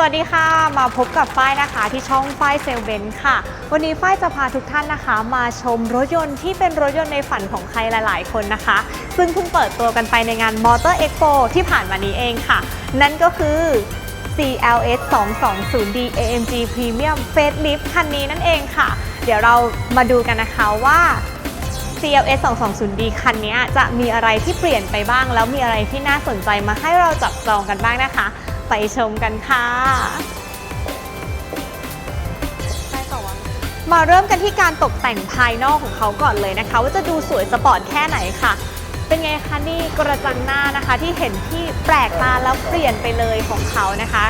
สวัสดีค่ะ มาพบกับฝ้ายนะคะที่ช่องฝ้ายเซลเบนค่ะ วันนี้ฝ้ายจะพาทุกท่านนะคะ มาชมรถยนต์ที่เป็นรถยนต์ในฝันของใครหลาย ๆ คนนะคะ ซึ่งเพิ่งเปิดตัวกันไปในงาน Motor Expo ที่ผ่านมานี้เองค่ะ นั่นก็คือ CLS 220D AMG Premium Facelift คันนี้นั่นเองค่ะ เดี๋ยวเรามาดูกันนะคะว่า CLS 220D คันนี้จะมีอะไรที่เปลี่ยนไปบ้าง แล้วมีอะไรที่น่าสนใจมาให้เราจับจองกันบ้างนะคะ ไปชมกันค่ะมาเริ่มกันที่การตกแต่งภายนอกของเขาก่อนเลยนะคะ ว่าจะดูสวยสปอร์ตแค่ไหนค่ะ เป็นไงคะนี่กระจังหน้านะคะที่เห็นที่แปลกตาแล้วเปลี่ยนไปเลยของเขานะคะ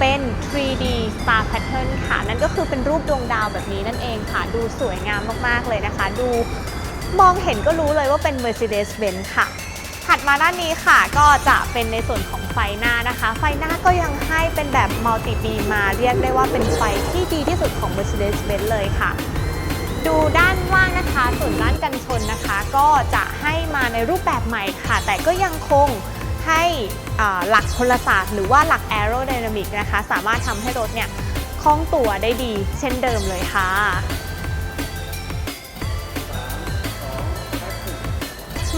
เป็น 3D Star Pattern ค่ะ นั่นก็คือเป็นรูปดวงดาวแบบนี้นั่นเองค่ะ ดูสวยงามมากๆเลยนะคะ ดูมองเห็นก็รู้เลยว่าเป็น Mercedes-Benz ค่ะ ถัดมาด้านนี้ค่ะ ก็จะเป็นในส่วนของไฟหน้านะคะ ไฟหน้าก็ยังให้เป็นแบบมัลติบีมาเรียกได้ว่าเป็นไฟที่ดีที่สุดของ Mercedes-Benz เลยค่ะ ดูด้านล่างนะคะ ส่วนด้านกันชนนะคะ ก็จะให้มาในรูปแบบใหม่ค่ะ แต่ก็ยังคงให้หลักพลศาสตร์หรือว่าหลัก aerodynamic นะคะ สามารถทำให้รถเนี่ยคล่องตัวได้ดีเช่นเดิมเลยค่ะ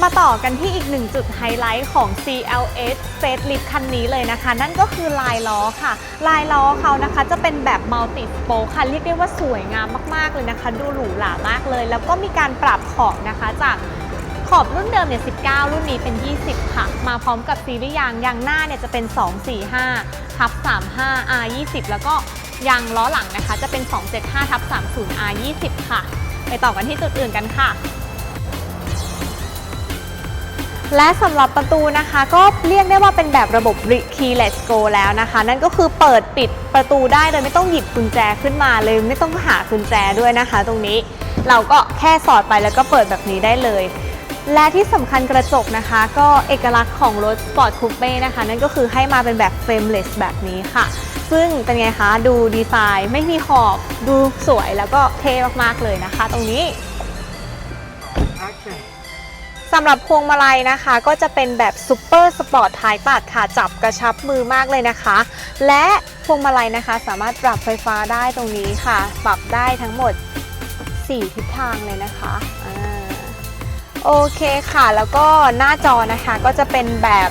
มาต่อกันที่อีกหนึ่งจุดไฮไลท์ของ CLS Facelift คันนี้เลยนะคะ นั่นก็คือลายล้อค่ะ ลายล้อเขานะคะจะเป็นแบบมัลติสโปค่ะ เรียกได้ว่าสวยงามมาก ๆ เลยนะคะ ดูหรูหรามากเลย แล้วก็มีการปรับขอบนะคะจากขอบรุ่นเดิมเนี่ย19 รุ่นนี้เป็น 20 ค่ะ มาพร้อมกับซีรีส์ยางยางหน้าเนี่ยจะเป็น 245ทับ35 R 20แล้วก็ยางล้อหลังนะคะ จะเป็น 275ทับ30 R 20ค่ะ ไปต่อกันที่จุดอื่นกันค่ะ และสำหรับประตูนะคะ ก็เรียกได้ว่าเป็นแบบระบบ keyless go แล้วนะคะ นั่นก็คือเปิดปิดประตูได้โดยไม่ต้องหยิบกุญแจขึ้นมาเลย ไม่ต้องหากุญแจด้วยนะคะ ตรงนี้เราก็แค่สอดไปแล้วก็เปิดแบบนี้ได้เลย และที่สำคัญกระจกนะคะ ก็เอกลักษณ์ของรถ Sport Coupe นะคะ นั่นก็คือให้มาเป็นแบบ frameless แบบนี้ค่ะ ซึ่งเป็นไงคะดูดีไซน์ไม่มีขอบดูสวยแล้วก็เท่มากๆเลยนะคะ ตรงนี้ สำหรับพวงมาลัยนะคะ ก็จะเป็นแบบซูเปอร์สปอร์ตท้ายตัดค่ะจับกระชับมือมากเลยนะคะ และพวงมาลัยนะคะ สามารถปรับไฟฟ้าได้ตรงนี้ค่ะ ปรับได้ทั้งหมด 4 ทิศทางเลยนะคะโอเคค่ะ แล้วก็หน้าจอนะคะก็จะเป็นแบบ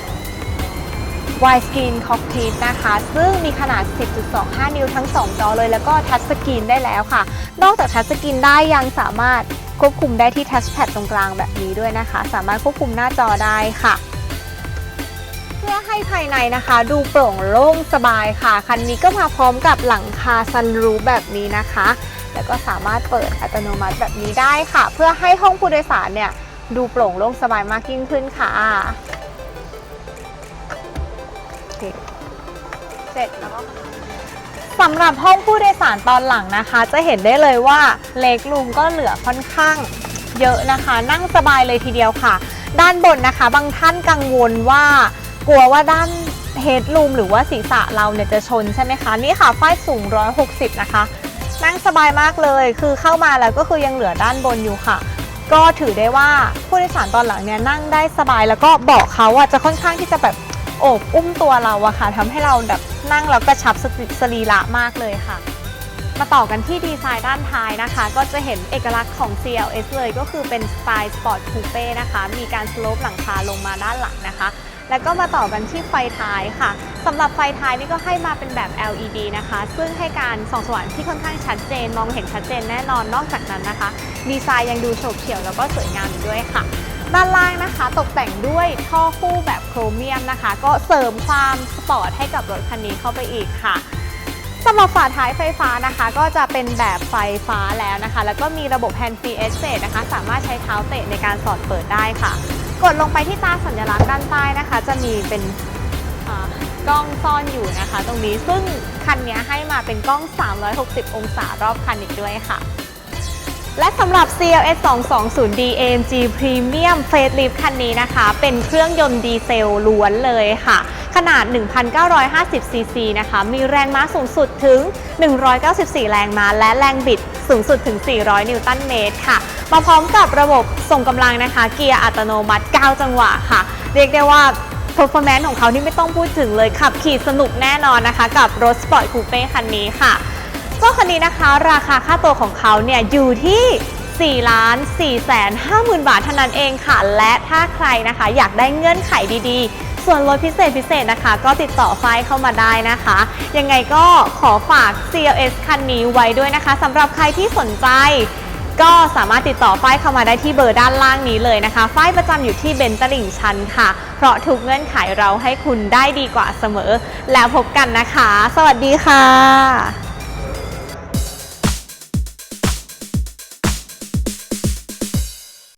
wide screen cockpit นะคะ ซึ่งมีขนาด 10.25 นิ้วทั้ง 2 จอเลย แล้วก็ทัชสกรีนได้แล้วค่ะ นอกจากทัชสกรีนได้ยังสามารถ ควบคุมได้ที่ทัชแพดตรงกลางแบบนี้ด้วยนะคะ สามารถควบคุมหน้าจอได้ค่ะ เพื่อให้ภายในนะคะ ดูโปร่งโล่งสบายค่ะ คันนี้ก็มาพร้อมกับหลังคาซันรูฟแบบนี้นะคะ แล้วก็สามารถเปิดอัตโนมัติแบบนี้ได้ค่ะ เพื่อให้ห้องผู้โดยสารเนี่ยดูโปร่งโล่งสบายมากยิ่งขึ้นค่ะเสร็จแล้วก็ สำหรับห้องผู้โดยสารตอนหลังนะคะ จะเห็นได้เลยว่าเล็กลุงก็เหลือค่อนข้างเยอะนะคะ นั่งสบายเลยทีเดียวค่ะ ด้านบนนะคะ บางท่านกังวลว่ากลัวว่าด้านเฮดรูมหรือว่าศีรษะเราเนี่ยจะชนใช่ไหมคะ นี่ค่ะฝ้ายสูง 160 นะคะ นั่งสบายมากเลยคือเข้ามาแล้วก็คือยังเหลือด้านบนอยู่ค่ะ ก็ถือได้ว่าผู้โดยสารตอนหลังเนี่ยนั่งได้สบายแล้วก็เบาะเขาอะจะค่อนข้างที่จะแบบโอบอุ้มตัวเราอะค่ะทำให้เราแบบ นั่งแล้วกระชับสรีสรีระมากเลยค่ะ มาต่อกันที่ดีไซน์ด้านท้ายนะคะ ก็จะเห็นเอกลักษณ์ของ CLS เลยก็คือเป็นสไตล์สปอร์ตคูเป้นะคะ มีการสโลปหลังคาลงมาด้านหลังนะคะแล้วก็มาต่อกันที่ไฟท้ายค่ะสำหรับไฟท้ายนี่ก็ให้มาเป็นแบบ LED นะคะ ซึ่งให้การส่องสว่างที่ค่อนข้างชัดเจน มองเห็นชัดเจนแน่นอนนอกจากนั้นนะคะ ดีไซน์ยังดูโฉบเฉี่ยวแล้วก็สวยงามด้วยค่ะ ด้านล่างนะคะตกแต่งด้วยท่อคู่แบบโครเมียมนะคะ ก็เสริมความสปอร์ตให้กับรถคันนี้เข้าไปอีกค่ะสำหรับฝาท้ายไฟฟ้านะคะ ก็จะเป็นแบบไฟฟ้าแล้วนะคะ แล้วก็มีระบบ Hand Free Exit นะคะ สามารถใช้เท้าเตะในการสอดเปิดได้ค่ะ กดลงไปที่ตาสัญลักษณ์ด้านใต้นะคะ จะมีเป็นกล้องซ่อนอยู่นะคะ ตรงนี้ซึ่งคันนี้ให้มาเป็นกล้อง 360 องศารอบคันอีกด้วยค่ะ และสำหรับ CLS 220D AMG Premium Facelift คันนี้นะคะ เป็นเครื่องยนต์ดีเซลล้วนเลยค่ะ ขนาด 1,950 ซีซีนะคะ มีแรงม้าสูงสุดถึง 194 แรงม้า และแรงบิดสูงสุดถึง 400 นิวตันเมตรค่ะ มาพร้อมกับระบบส่งกำลังนะคะ เกียร์อัตโนมัติ 9 จังหวะค่ะ เรียกได้ว่า performance ของเขานี่ไม่ต้องพูดถึงเลยขับขี่สนุกแน่นอนนะคะ กับรถสปอร์ตคูเป้คันนี้ค่ะ เจ้าคันนี้นะคะ ราคาค่าตัวของเขาเนี่ยอยู่ที่4ล้าน4แสน5หมื่นบาทเท่านั้นเองค่ะ และถ้าใครนะคะอยากได้เงื่อนไขดีๆ ส่วนลดพิเศษพิเศษนะคะ ก็ติดต่อไฟเข้ามาได้นะคะ ยังไงก็ขอฝาก CLS คันนี้ไว้ด้วยนะคะสำหรับใครที่สนใจ ก็สามารถติดต่อฝ้ายเข้ามาได้ที่เบอร์ด้านล่างนี้เลยนะคะฝ้ายประจำอยู่ที่เบนตลิ่งชันค่ะ เพราะทุกเงื่อนไขเราให้คุณได้ดีกว่าเสมอ แล้วพบกันนะคะ สวัสดีค่ะ